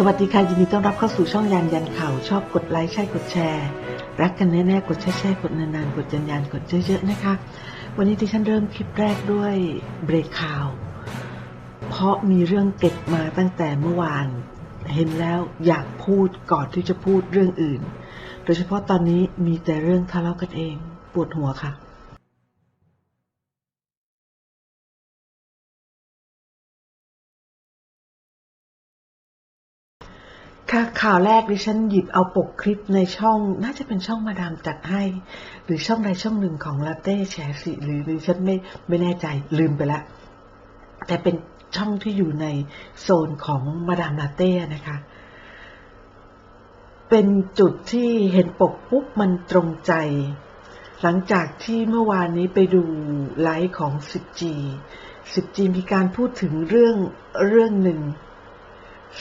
สวัสดีค่ะ ยินดีต้อนรับเข้าสู่ช่องยานยันข่าว ชอบกดไลค์ใช่กดแชร์ รักกันแน่ๆ กดแชร์แชร์กดนานๆ กดยันยันกดเยอะๆนะคะ วันนี้ที่ฉันเริ่มคลิปแรกด้วยเบรกข่าว เพราะมีเรื่องเก็บมาตั้งแต่เมื่อวาน เห็นแล้วอยากพูดก่อนที่จะพูดเรื่องอื่น โดยเฉพาะตอนนี้มีแต่เรื่องทะเลาะกันเอง ปวดหัวค่ะ ค่ะข่าวแรกดิฉันหยิบเอาปกคลิปในช่อง น่าจะเป็นช่องมาดามจัดให้ หรือช่องใดช่องหนึ่งของลาเต้แชร์สิหรือดิฉันไม่ไม่แน่ใจลืมไปแล้วแต่เป็นช่องที่อยู่ในโซนของมาดามลาเต้นะคะ เป็นจุดที่เห็นปกปุ๊บมันตรงใจ หลังจากที่เมื่อวานนี้ไปดูไลฟ์ของ 10G 10G มีการพูดถึงเรื่องเรื่องหนึ่ง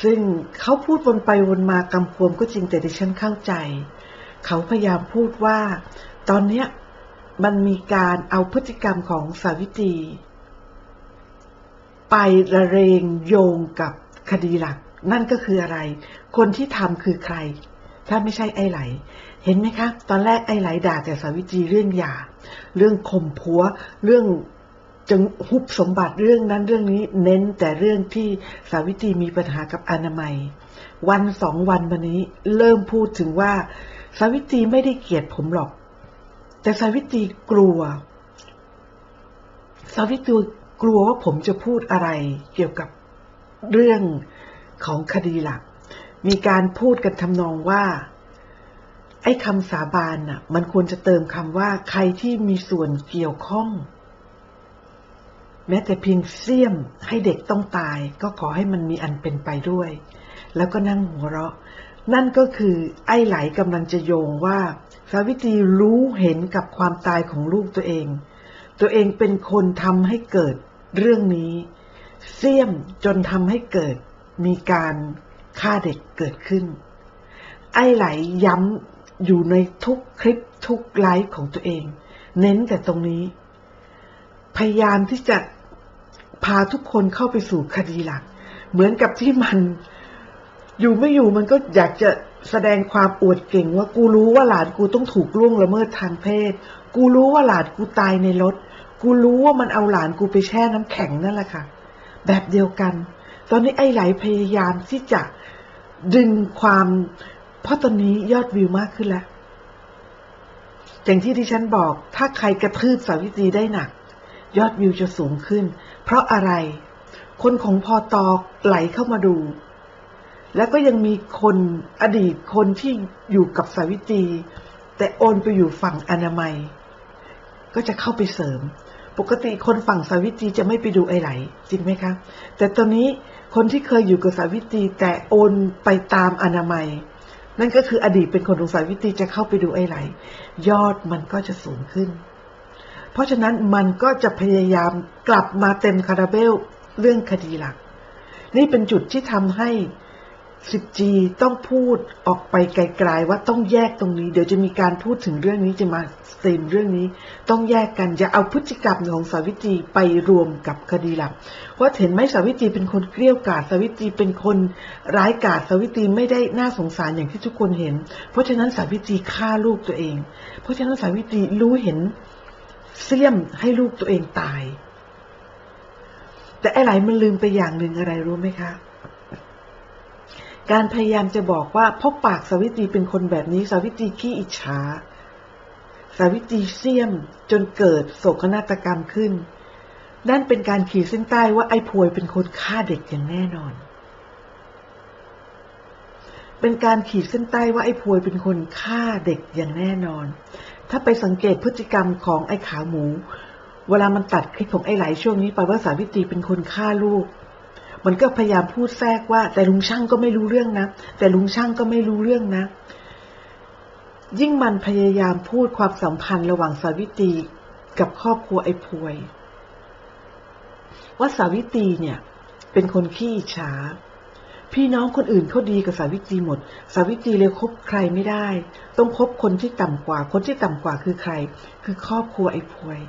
ซึ่งเขาพูดวนไปวนมากำควมก็จริงแต่ดิฉันเข้าใจ เขาพยายามพูดว่า ตอนเนี้ยมันมีการเอาพฤติกรรมของสาวิตรีไประเรงโยงกับคดีหลัก นั่นก็คืออะไร คนที่ทำคือใคร ถ้าไม่ใช่ไอ้ไหล เห็นไหมคะ ตอนแรกไอ้ไหลด่าแต่สาวิตรีเรื่องหย่า เรื่องข่มผัว เรื่อง จึงฮุบสมบัติเรื่องนั้นเรื่องนี้เน้นแต่เรื่องที่สาวิตรีมีปัญหากับอนามัย วันสองวันมานี้เริ่มพูดถึงว่า สาวิตรีไม่ได้เกลียดผมหรอก แต่สาวิตรีกลัว สาวิตรีกลัวว่าผมจะพูดอะไรเกี่ยวกับเรื่องของคดีหลัก มีการพูดกันทำนองว่า ไอ้คำสาบานน่ะ มันควรจะเติมคำว่าใครที่มีส่วนเกี่ยวข้อง แม้แต่เพียงเสี้ยมให้เด็กต้องตาย ก็ขอให้มันมีอันเป็นไปด้วย แล้วก็นั่งหัวเราะ นั่นก็คือไอ้ไหลกำลังจะโยงว่าสาวิตรีรู้เห็นกับความตายของลูกตัวเอง ตัวเองเป็นคนทำให้เกิดเรื่องนี้ เสี้ยมจนทำให้เกิดมีการฆ่าเด็กเกิดขึ้น ไอ้ไหลย้ำอยู่ในทุกคลิปทุกไลฟ์ของตัวเอง เน้นแต่ตรงนี้ พยายามที่จะ พาทุกคนเข้าไปสู่คดีหลัก เหมือนกับที่มัน อยู่ไม่อยู่มันก็อยากจะแสดงความอวดเก่งว่ากูรู้ว่าหลานกูต้องถูกล่วงละเมิดทางเพศ กูรู้ว่าหลานกูตายในรถ กูรู้ว่ามันเอาหลานกูไปแช่น้ำแข็งนั่นแหละค่ะ แบบเดียวกัน ตอนนี้ไอ้ไหลพยายามที่จะดึงความเพราะตอนนี้ยอดวิวมากขึ้นแล้วอย่างที่ที่ฉันบอก ถ้าใครกระทืบสาวิตรีได้หนัก ยอดวิวจะสูงขึ้น เพราะอะไร คนของพอตอไหลเข้ามาดู แล้วก็ยังมีคนอดีตคนที่อยู่กับสาวิตรีแต่โอนไปอยู่ฝั่งอนามัย ก็จะเข้าไปเสริม ปกติคนฝั่งสาวิตรีจะไม่ไปดูไอไหล จริงไหมคะ แต่ตอนนี้คนที่เคยอยู่กับสาวิตรีแต่โอนไปตามอนามัย นั่นก็คืออดีตเป็นคนของสาวิตรีจะเข้าไปดูไอไหล ยอดมันก็จะสูงขึ้น เพราะฉะนั้นมันก็จะพยายามกลับมาเต็มคาราเบลเรื่องคดีหลัก นี่เป็นจุดที่ทำให้ 10G ต้องพูดออกไปไกลๆว่าต้องแยกตรงนี้ เดี๋ยวจะมีการพูดถึงเรื่องนี้จะมาสตรีมเรื่องนี้ ต้องแยกกันอย่าเอาพฤติกรรมของสาวิตรีไปรวมกับคดีหลักว่าเห็นไหมสาวิตรีเป็นคนเกลี้ยกล่อมสาวิตรีเป็นคนร้ายกาจสาวิตรีไม่ได้น่าสงสารอย่างที่ทุกคนเห็น เพราะฉะนั้นสาวิตรีฆ่าลูกตัวเอง เพราะฉะนั้นสาวิตรีรู้เห็น เสี้ยมให้ลูกตัวเองตาย แต่ไอ้ไหลมันลืมไปอย่างหนึ่งอะไรรู้ไหมคะ การพยายามจะบอกว่าเพราะปากสาวิตรีเป็นคนแบบนี้สาวิตรีขี้อิจฉาสาวิตรีเสี้ยมจนเกิดโศกนาฏกรรมขึ้น นั่นเป็นการขีดเส้นใต้ว่าไอ้พวยเป็นคนฆ่าเด็กอย่างแน่นอน เป็นการขีดเส้นใต้ว่าไอ้พวยเป็นคนฆ่าเด็กอย่างแน่นอน ถ้าไปสังเกตพฤติกรรมของไอ้ขาหมู เวลามันตัดคลิปของไอ้ไหลช่วงนี้ไปว่าสาวิตรีเป็นคนฆ่าลูก มันก็พยายามพูดแทรกว่า แต่ลุงช่างก็ไม่รู้เรื่องนะ แต่ลุงช่างก็ไม่รู้เรื่องนะ ยิ่งมันพยายามพูดความสัมพันธ์ระหว่างสาวิตรีกับครอบครัวไอ้พวย ว่าสาวิตรีเนี่ย เป็นคนขี้อิจฉา พี่น้องคนอื่นเขาดีกับสาวิตรีหมด สาวิตรีเลยคบใครไม่ได้ ต้องคบคนที่ต่ำกว่า คนที่ต่ำกว่าคือใคร คือครอบครัวไอ้พวย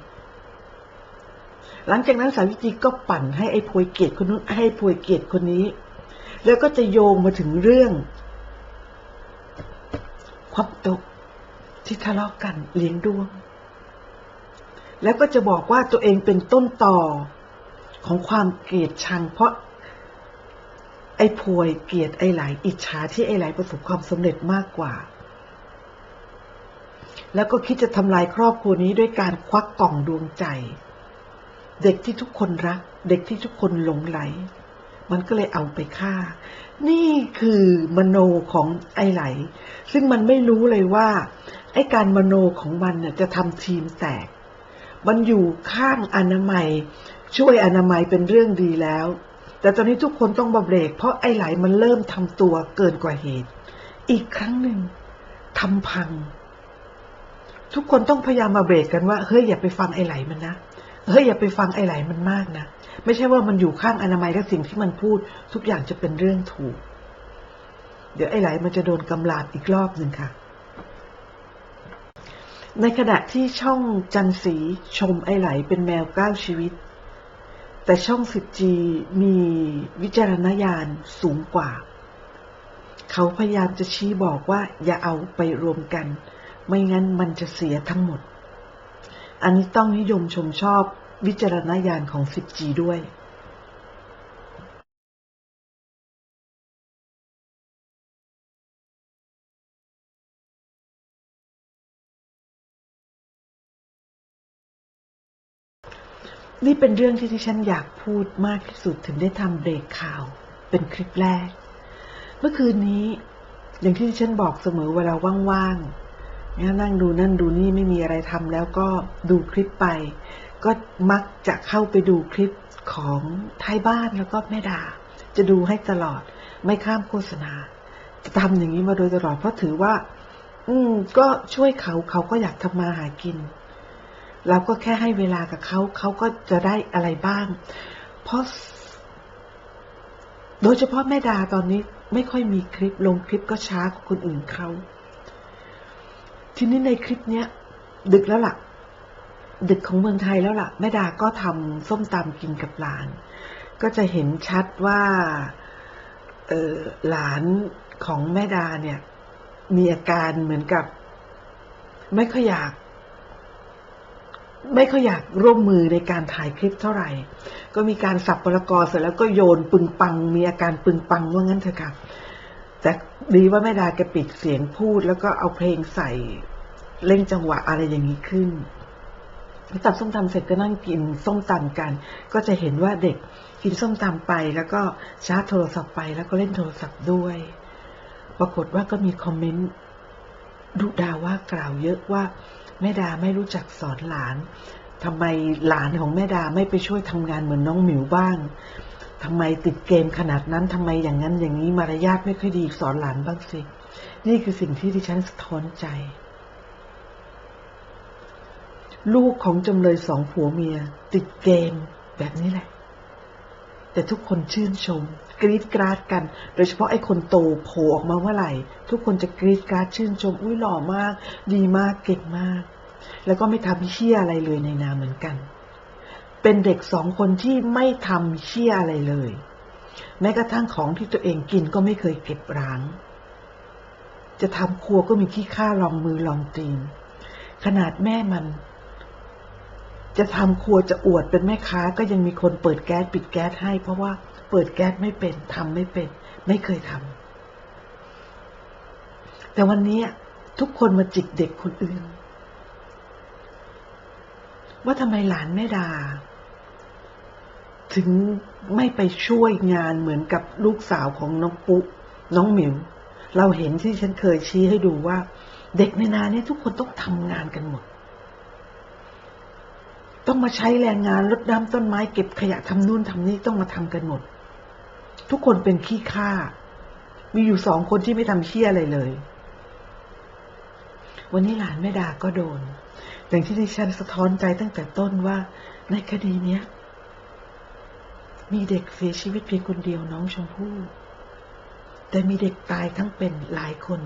หลังจากนั้นสาวิตรีก็ปั่นให้ไอ้พวยเกลียดคนนู้นให้ไอ้พวยเกลียดคนนี้ แล้วก็จะโยงมาถึงเรื่องความตกที่ทะเลาะกันเลี้ยงดวง แล้วก็จะบอกว่าตัวเองเป็นต้นต่อของความเกลียดชัง เพราะ ไอ้พวยเกลียดไอ้ไหลอิจฉาที่ไอ้ไหลประสบความสำเร็จมากกว่า แล้วก็คิดจะทำลายครอบครัวนี้ด้วยการควักกล่องดวงใจ เด็กที่ทุกคนรัก เด็กที่ทุกคนหลงไหล มันก็เลยเอาไปฆ่า นี่คือมโนของไอ้ไหล ซึ่งมันไม่รู้เลยว่าไอ้การมโนของมันน่ยจะทำทีมแตก มันอยู่ข้างอนามัย ช่วยอนามัยเป็นเรื่องดีแล้ว แต่ตอนนี้ทุกคนต้องมาเบรก เพราะไอ้ไหลมันเริ่มทำตัวเกินกว่าเหตุ อีกครั้งหนึ่งทำพัง ทุกคนต้องพยายามมาเบรกกันว่า เฮ้ยอย่าไปฟังไอ้ไหลมันนะ เฮ้ยอย่าไปฟังไอ้ไหลมันมากนะ ไม่ใช่ว่ามันอยู่ข้างอนามัยและสิ่งที่มันพูด ทุกอย่างจะเป็นเรื่องถูก เดี๋ยวไอ้ไหลมันจะโดนกำลาดอีกรอบหนึ่งค่ะในขณะที่ช่องจันสีชมไอ้ไหลเป็นแมวเก้าชีวิต แต่ช่อง 10G มีวิจารณญาณสูงกว่า เขาพยายามจะชี้บอกว่าอย่าเอาไปรวมกัน ไม่งั้นมันจะเสียทั้งหมด อันนี้ต้องนิยมชมชอบวิจารณญาณของ 10G ด้วย นี่เป็นเรื่องที่ที่ฉันอยากพูดมากที่สุดถึงได้ทำเบรกข่าว เป็นคลิปแรก เมื่อคืนนี้ อย่างที่ที่ฉันบอกเสมอเวลาว่างๆนั่งดูนั่นดูนี่ไม่มีอะไรทำแล้วก็ดูคลิปไป ก็มักจะเข้าไปดูคลิปของท้ายบ้านแล้วก็แม่ดา จะดูให้ตลอดไม่ข้ามโฆษณา จะทำอย่างนี้มาโดยตลอดเพราะถือว่า อืม ก็ช่วยเขาเขาก็อยากทำมาหากิน เราก็แค่ให้เวลากับเขา เขาก็จะได้อะไรบ้าง เพราะ โดยเฉพาะแม่ดาตอนนี้ไม่ค่อยมีคลิปลงคลิปก็ช้ากว่าคนอื่นเขา ทีนี้ในคลิปเนี้ย ดึกแล้วล่ะ ดึกของเมืองไทยแล้วล่ะ แม่ดาก็ทำส้มตำกินกับหลาน ก็จะเห็นชัดว่าออหลานของแม่ดาเนี่ย มีอาการเหมือนกับ ไม่ค่อยอยาก ไม่ค่อยอยากร่วมมือในการถ่ายคลิปเท่าไหร่ ก็มีการสับปรกรเสร็จแล้วก็โยนปึงปัง มีอาการปึงปังว่างั้นเถอะค่ะแต่ดีว่าแม่ดาแกปิดเสียงพูด แล้วก็เอาเพลงใส่เล่งจังหวะอะไรอย่างนี้ขึ้นตัดส้มตำเสร็จก็นั่งกินส้มตำกัน ก็จะเห็นว่าเด็กกินส้มตำไป แล้วก็ชาร์จโทรศัพท์ไป แล้วก็เล่นโทรศัพท์ด้วย ปรากฏว่าก็มีคอมเมนต์ดุดาว่ากล่าวเยอะว่า แม่ดาไม่รู้จักสอนหลานทำไมหลานของแม่ดาไม่ไปช่วยทำงานเหมือนน้องหมิวบ้างทำไมติดเกมขนาดนั้นทำไมอย่างนั้นอย่างนี้มารยาทไม่ค่อยดีสอนหลานบ้างสิ นี่คือสิ่งที่ดิฉันสะท้อนใจ ลูกของจำเลยสองผัวเมีย ติดเกมแบบนี้แหละ แต่ทุกคนชื่นชม กรีดกราดกัน โดยเฉพาะไอ้คนโตโผล่ออกมาเมื่อไหร่ ทุกคนจะกรีดกราดชื่นชม อุ้ยหล่อมาก ดีมากเก่งมาก แล้วก็ไม่ทำเชี่ยอะไรเลยในนาเหมือนกัน เป็นเด็กสองคนที่ไม่ทำเชี่ยอะไรเลย แม้กระทั่งของที่ตัวเองกินก็ไม่เคยเก็บร้าง จะทำครัวก็มีขี้ข้าลองมือลองตีน ขนาดแม่มัน จะทำครัวจะอวดเป็นแม่ค้าก็ยังมีคนเปิดแก๊สปิดแก๊สให้ เพราะว่าเปิดแก๊สไม่เป็นทำไม่เป็น ไม่เคยทำแต่วันนี้ทุกคนมาจิกเด็กคนอื่น ว่าทำไมหลานแม่ดา ถึงไม่ไปช่วยงานเหมือนกับลูกสาวของน้องปุ๊น้องหมิวเราเห็นที่ฉันเคยชี้ให้ดูว่า เด็กในนาเนี่ยทุกคนต้องทำงานกันหมด ต้องมาใช้แรงงานรดน้ำต้นไม้เก็บขยะทำนู่นทำนี่ต้องมาทำกันหมด ทุกคนเป็นขี้ข้ามีอยู่สองคนที่ไม่ทำเชี่ยอะไรเลย วันนี้หลานแม่ดาก็โดน อย่างที่ดิฉันสะท้อนใจตั้งแต่ต้นว่า ในคดีเนี้ย มีเด็กเสียชีวิตเพียงคนเดียวน้องชมพู่ แต่มีเด็กตายทั้งเป็นหลายคน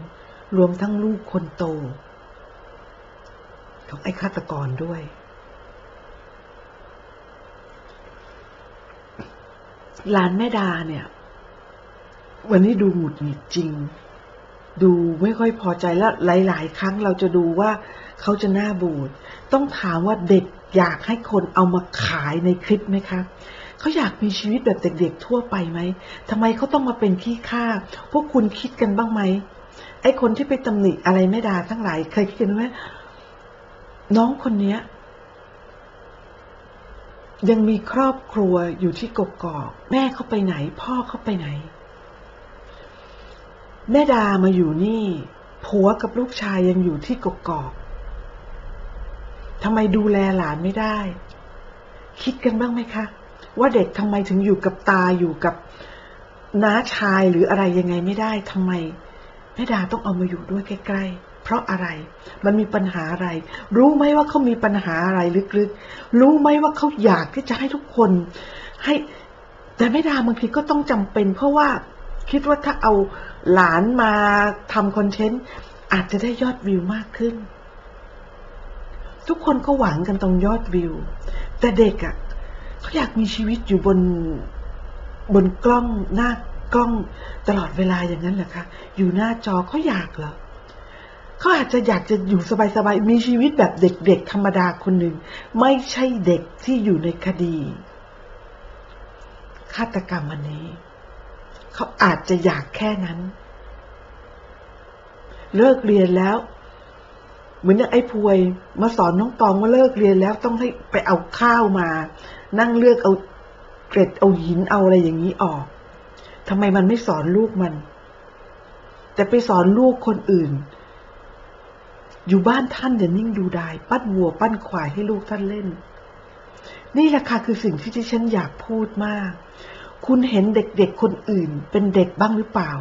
รวมทั้งลูกคนโต ของไอ้ฆาตกรด้วย หลานแม่ดาเนี่ย วันนี้ดูหงุดหงิดจริง ดูไม่ค่อยพอใจแล้วหลาย ๆ ครั้งเราจะดูว่าเขาจะหน้าบูด ต้องถามว่าเด็กอยากให้คนเอามาขายในคลิปไหมคะเขาอยากมีชีวิตแบบเด็ก ๆ ทั่วไปไหมทำไมเขาต้องมาเป็นขี้ข้าพวกคุณคิดกันบ้างไหมไอ้คนที่ไปตำหนิอะไรไม่ดาทั้งหลายเคยคิดกันไหมน้องคนเนี้ย ยังมีครอบครัวอยู่ที่กกอก แม่เขาไปไหน พ่อเขาไปไหน แม่ดามาอยู่นี่ ผัวกับลูกชายยังอยู่ที่กกอกทำไมดูแลหลานไม่ได้ คิดกันบ้างไหมคะ ว่าเด็กทำไมถึงอยู่กับตาอยู่กับน้าชายหรืออะไรยังไงไม่ได้ทำไมแม่ดาต้องเอามาอยู่ด้วยใกล้ๆ เพราะอะไร มันมีปัญหาอะไร รู้ไหมว่าเขามีปัญหาอะไรลึกๆ รู้ไหมว่าเขาอยากที่จะให้ทุกคน ให้ แต่แม่ดาบางทีก็ต้องจำเป็น เพราะว่า คิดว่าถ้าเอาหลานมาทำคอนเทนต์อาจจะได้ยอดวิวมากขึ้น ทุกคนก็หวังกันตรงยอดวิว แต่เด็กอะ่ะเขาอยากมีชีวิตอยู่บนบนกล้องหน้ากล้องตลอดเวลาอย่างนั้นเหรอคะอยู่หน้าจอเขาอยากเหรอเขาอาจจะอยากจะอยู่สบายๆมีชีวิตแบบเด็กๆธรรมดาคนหนึ่งไม่ใช่เด็กที่อยู่ในคดีฆาตกรรมอันนี้ เขาอาจจะอยากแค่นั้น เลิกเรียนแล้ว เหมือนอย่างไอ้พวย มาสอนน้องตองว่าเลิกเรียนแล้วต้องให้ไปเอาข้าวมา นั่งเลือกเอาเกร็ดเอาหินเอาอะไรอย่างนี้ออกทำไมมันไม่สอนลูกมัน แต่ไปสอนลูกคนอื่น อยู่บ้านท่านอย่านิ่งดูดาย ปั้นวัวปั้นควายให้ลูกท่านเล่น นี่แหละค่ะคือสิ่งที่ที่ฉันอยากพูดมาก คุณเห็นเด็กๆคนอื่นเป็นเด็กบ้างหรือเปล่า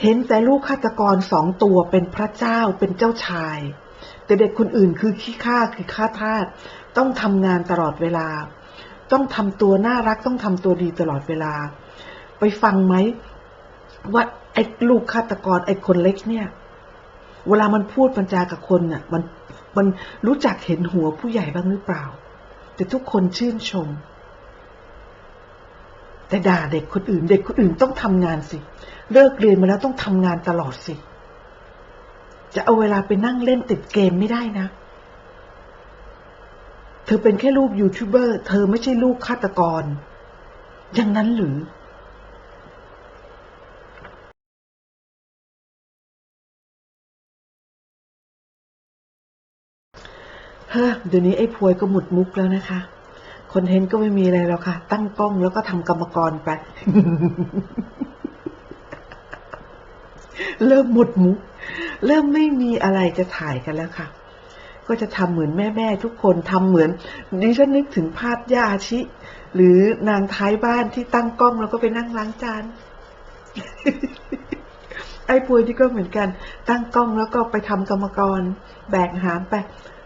เห็นแต่ลูกฆาตกรสองตัวเป็นพระเจ้าเป็นเจ้าชาย แต่เด็กคนอื่นคือขี้ข้าคือข้าทาสต้องทำงานตลอดเวลา ต้องทำตัวน่ารักต้องทำตัวดีตลอดเวลา ไปฟังไหมว่าไอ้ลูกฆาตกรไอ้คนเล็กเนี่ย เวลามันพูดปัญจากับคนน่ะมันมันรู้จักเห็นหัวผู้ใหญ่บ้างหรือเปล่า แต่ทุกคนชื่นชม แต่ด่าเด็กคนอื่น เด็กคนอื่นต้องทำงานสิ เลิกเรียนมาแล้วต้องทำงานตลอดสิ จะเอาเวลาไปนั่งเล่นติดเกมไม่ได้นะ เธอเป็นแค่ลูกยูทูบเบอร์ เธอไม่ใช่ลูกฆาตกร อย่างนั้นหรือเฮ้อเดี๋ยวนี้ไอ้พวยก็หมดมุกแล้วนะคะ คอนเทนต์ก็ไม่มีอะไรแล้วค่ะ ตั้งกล้องแล้วก็ทำกรรมกรไป เริ่มหมดมุก เริ่มไม่มีอะไรจะถ่ายกันแล้วค่ะ ก็จะทำเหมือนแม่ๆทุกคนทำเหมือนดิฉันนึกถึงภาพย่าอาชิ หรือนางท้ายบ้านที่ตั้งกล้องแล้วก็ไปนั่งล้างจานไอ้ปุยที่ก็เหมือนกัน ตั้งกล้องแล้วก็ไปทำกรรมกร แบกหามไป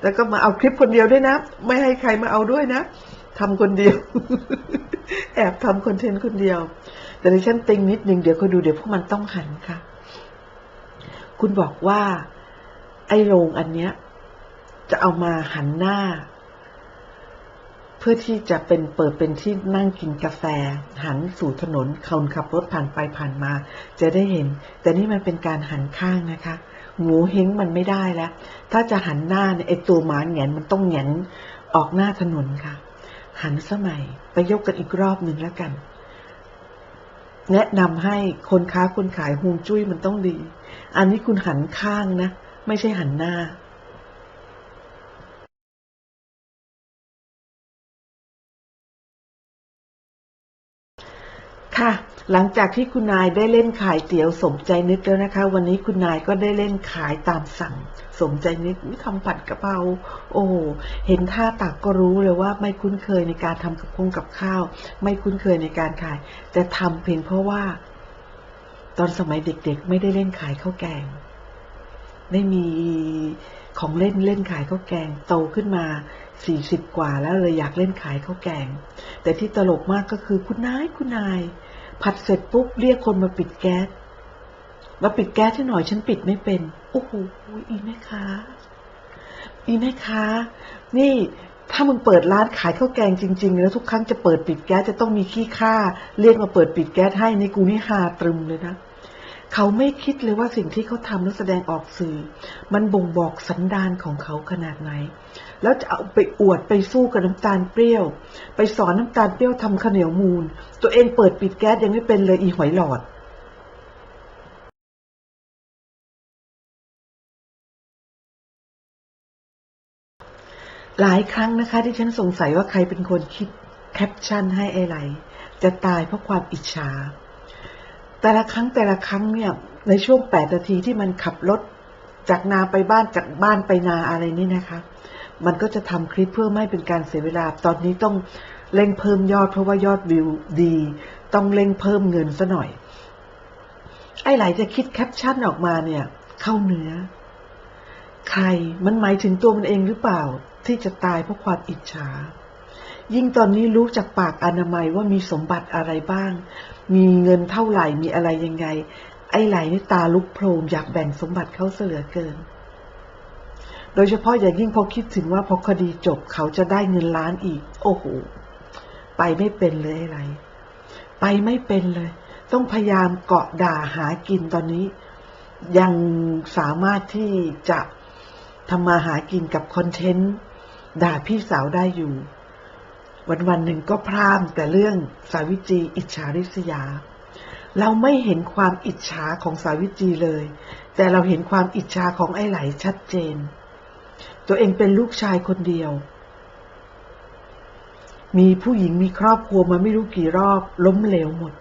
แล้วก็มาเอาคลิปคนเดียวด้วยนะ ไม่ให้ใครมาเอาด้วยนะ ทำคนเดียว แอบทำคอนเทนต์คนเดียว แต่ดิฉันติงนิดนึงเดี๋ยวเขาดูเดี๋ยวพวกมันต้องหันค่ะ คุณบอกว่า ไอ้โรงอันเนี้ย จะเอามาหันหน้า เพื่อที่จะเป็นเปิดเป็นที่นั่งกินกาแฟ หันสู่ถนนคนขับรถผ่านไปผ่านมา จะได้เห็น แต่นี่มันเป็นการหันข้างนะคะหมูเฮงมันไม่ได้แล้ว ถ้าจะหันหน้าเนี่ยไอตัวหมาแหงนมันต้องแหงนออกหน้าถนนค่ะ หันสมัยไปยกกันอีกรอบหนึ่งแล้วกัน แนะนำให้คนค้าคนขายฮวงจุ้ยมันต้องดี อันนี้คุณหันข้างนะ ไม่ใช่หันหน้า ค่ะ หลังจากที่คุณนายได้เล่นขายเตี๋ยวสมใจนึกแล้วนะคะ วันนี้คุณนายก็ได้เล่นขายตามสั่ง สมใจนึกทำผัดกะเพราโอ้เห็นท่าตักก็รู้เลยว่าไม่คุ้นเคยในการทำกับคงกับข้าว ไม่คุ้นเคยในการขาย แต่ทำเพียงเพราะว่า ตอนสมัยเด็กๆ ไม่ได้เล่นขายข้าวแกง ไม่มี ของเล่นเล่นขายข้าวแกงโตขึ้นมาสี่สิบกว่าแล้วเลยอยากเล่นขายข้าวแกง แต่ที่ตลกมากก็คือคุณนายคุณนาย ผัดเสร็จปุ๊บเรียกคนมาปิดแก๊สมาปิดแก๊สให้หน่อยฉันปิดไม่เป็นโอ้โหอีแม่ค้าอีแม่ค้านี่ถ้ามึงเปิดร้านขายข้าวแกงจริง ๆ แล้วทุกครั้งจะเปิดปิดแก๊สจะต้องมีขี้ข้าเรียกมาเปิดปิดแก๊สให้ในกูนี่ฮาตรึมเลยนะ เขาไม่คิดเลยว่าสิ่งที่เขาทำและแสดงออกสื่อ มันบ่งบอกสันดานของเขาขนาดไหน แล้วจะเอาไปอวดไปสู้กับน้ำตาลเปรี้ยว ไปสอนน้ำตาลเปรี้ยวทำข้าวเหนียวมูล ตัวเองเปิดปิดแก๊สยังไม่เป็นเลยอีหอยหลอดหลายครั้งนะคะที่ฉันสงสัยว่าใครเป็นคนคิดแคปชั่นให้ไอ้ไรจะตายเพราะความอิจฉา แต่ละครั้งแต่ละครั้งเนี่ย ในช่วงแปดนาทีที่มันขับรถจากนาไปบ้านจากบ้านไปนาอะไรนี่นะคะ มันก็จะทำคลิปเพื่อไม่เป็นการเสียเวลา ตอนนี้ต้องเร่งเพิ่มยอดเพราะว่ายอดวิวดี ต้องเร่งเพิ่มเงินซะหน่อย ไอ้ไหลจะคิดแคปชั่นออกมาเนี่ย เข้าเนื้อ ใครมันหมายถึงตัวมันเองหรือเปล่า ที่จะตายเพราะความอิจฉา ยิ่งตอนนี้รู้จากปากอนามัยว่ามีสมบัติอะไรบ้าง มีเงินเท่าไหร่มีอะไรยังไง ไอ้ไหลนี่ตาลุกโพลงอยากแบ่งสมบัติเขาเสือเกิน โดยเฉพาะอย่างยิ่งพอคิดถึงว่าพอคดีจบเขาจะได้เงินล้านอีก โอ้โห ไปไม่เป็นเลยไอ้ไหล ไปไม่เป็นเลย ต้องพยายามเกาะด่าหากินตอนนี้ ยังสามารถที่จะทำมาหากินกับคอนเทนต์ด่าพี่สาวได้อยู่ วันวันหนึ่งก็พร่ำแต่เรื่องสาวิตรีอิจฉาริษยา เราไม่เห็นความอิจฉาของสาวิตรีเลย แต่เราเห็นความอิจฉาของไอ้ไหลชัดเจน ตัวเองเป็นลูกชายคนเดียว มีผู้หญิงมีครอบครัวมาไม่รู้กี่รอบ ล้มเหลวหมด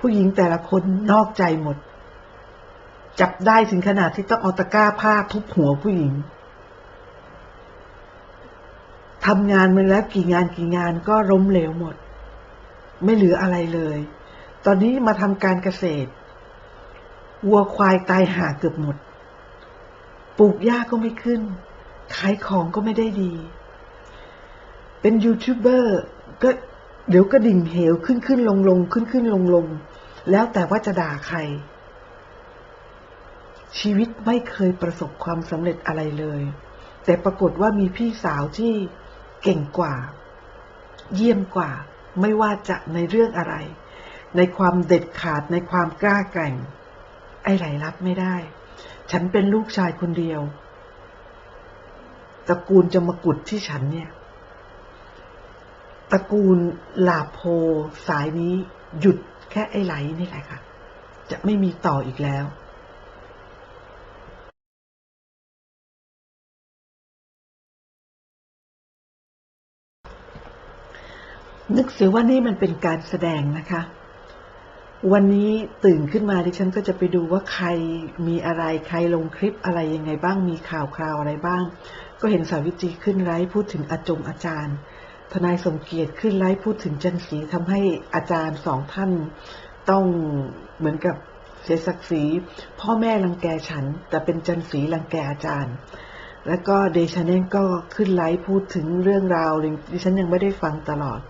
ผู้หญิงแต่ละคนนอกใจหมด จับได้ถึงขนาดที่ต้องเอาตะกร้าผ้าทุบหัวผู้หญิง ทำงานมาแล้วกี่งานกี่งานก็ล้มเหลวหมด ไม่เหลืออะไรเลย ตอนนี้มาทำการเกษตร วัวควายตายหาเกือบหมด ปลูกหญ้าก็ไม่ขึ้น ขายของก็ไม่ได้ดี เป็นยูทูบเบอร์ก็เดี๋ยวก็ดิ่งเหวขึ้นขึ้นลงลงขึ้นขึ้นลงลงแล้วแต่ว่าจะด่าใคร ชีวิตไม่เคยประสบความสำเร็จอะไรเลย แต่ปรากฏว่ามีพี่สาวที่ เก่งกว่า เยี่ยมกว่า ไม่ว่าจะในเรื่องอะไร ในความเด็ดขาดในความกล้าแกร่ง ไอ้ไหลรับไม่ได้ ฉันเป็นลูกชายคนเดียวตระกูลจะมากุดที่ฉันเนี่ยตระกูลลาโพสายนี้หยุดแค่ไอ้ไหลนี่แหละค่ะ จะไม่มีต่ออีกแล้ว นึกเสียว่านี่มันเป็นการแสดงนะคะ วันนี้ตื่นขึ้นมาดิฉันก็จะไปดูว่าใครมีอะไรใครลงคลิปอะไรยังไงบ้างมีข่าวคราวอะไรบ้าง ก็เห็นสาวิตรีขึ้นไลฟ์พูดถึงอาจงอาจารย์ ทนายสมเกียรติขึ้นไลฟ์พูดถึงจันทร์ศรีทำให้อาจารย์สองท่านต้องเหมือนกับเสียศักดิ์ศรีพ่อแม่รังแกฉัน แต่เป็นจันทร์ศรีรังแกอาจารย์ แล้วก็เดชาเน่ก็ขึ้นไลฟ์พูดถึงเรื่องราวดิฉันยังไม่ได้ฟังตลอด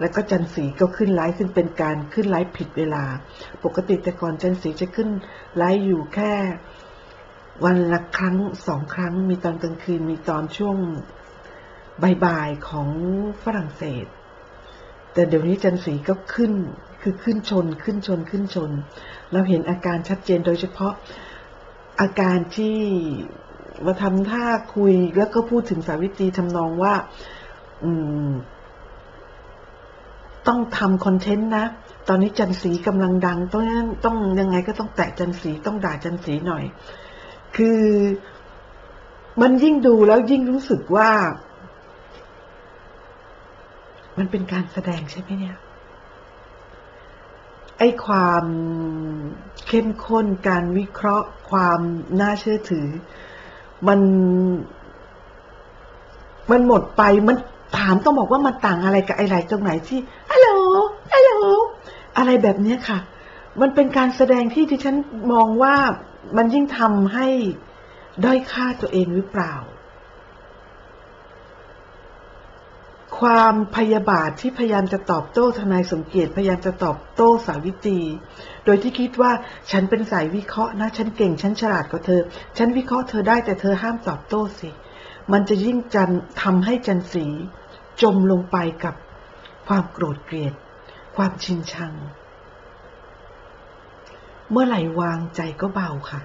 แล้วก็จันทร์สีก็ขึ้นไลฟ์ขึ้นเป็นการขึ้นไลฟ์ผิดเวลา ปกติแต่ก่อนจันทร์สีจะขึ้นไลฟ์อยู่แค่ วันละครั้งสองครั้ง มีตอนกลางคืนมีตอนช่วงบ่ายๆของฝรั่งเศส แต่เดี๋ยวนี้จันทร์สีก็ขึ้นคือขึ้นชนขึ้นชนขึ้นชน เราเห็นอาการชัดเจนโดยเฉพาะอาการที่มาทำท่าคุยแล้วก็พูดถึงสาวิตรีทำนองว่า อืม ต้องทำคอนเทนต์นะ ตอนนี้จันสีกำลังดัง ต้องต้องยังไงก็ต้องแตะจันสีต้องด่าจันสีหน่อย คือมันยิ่งดูแล้วยิ่งรู้สึกว่า มันเป็นการแสดงใช่ไหมเนี่ย ไอ้ความเข้มข้นการวิเคราะห์ความน่าเชื่อถือ มัน มันหมดไปมัน ถามต้องบอกว่ามันต่างอะไรกับไอ้ไหลตรงไหนที่ฮัลโหลฮัลโหลอะไรแบบเนี้ยค่ะ มันเป็นการแสดงที่ที่ฉันมองว่ามันยิ่งทำให้ด้อยค่าตัวเองหรือเปล่า ความพยาบาทที่พยายามจะตอบโต้ทนายสมเกียรติพยายามจะตอบโต้สาวิตรีโดยที่คิดว่าฉันเป็นสายวิเคราะห์นะ ฉันเก่ง ฉันฉลาดกว่าเธอ ฉันวิเคราะห์เธอได้แต่เธอห้ามตอบโต้สิ มันจะยิ่งจันทำให้จันสี จมลงไปกับความโกรธเกลียด ความชินชัง เมื่อไหร่วางใจก็เบาค่ะ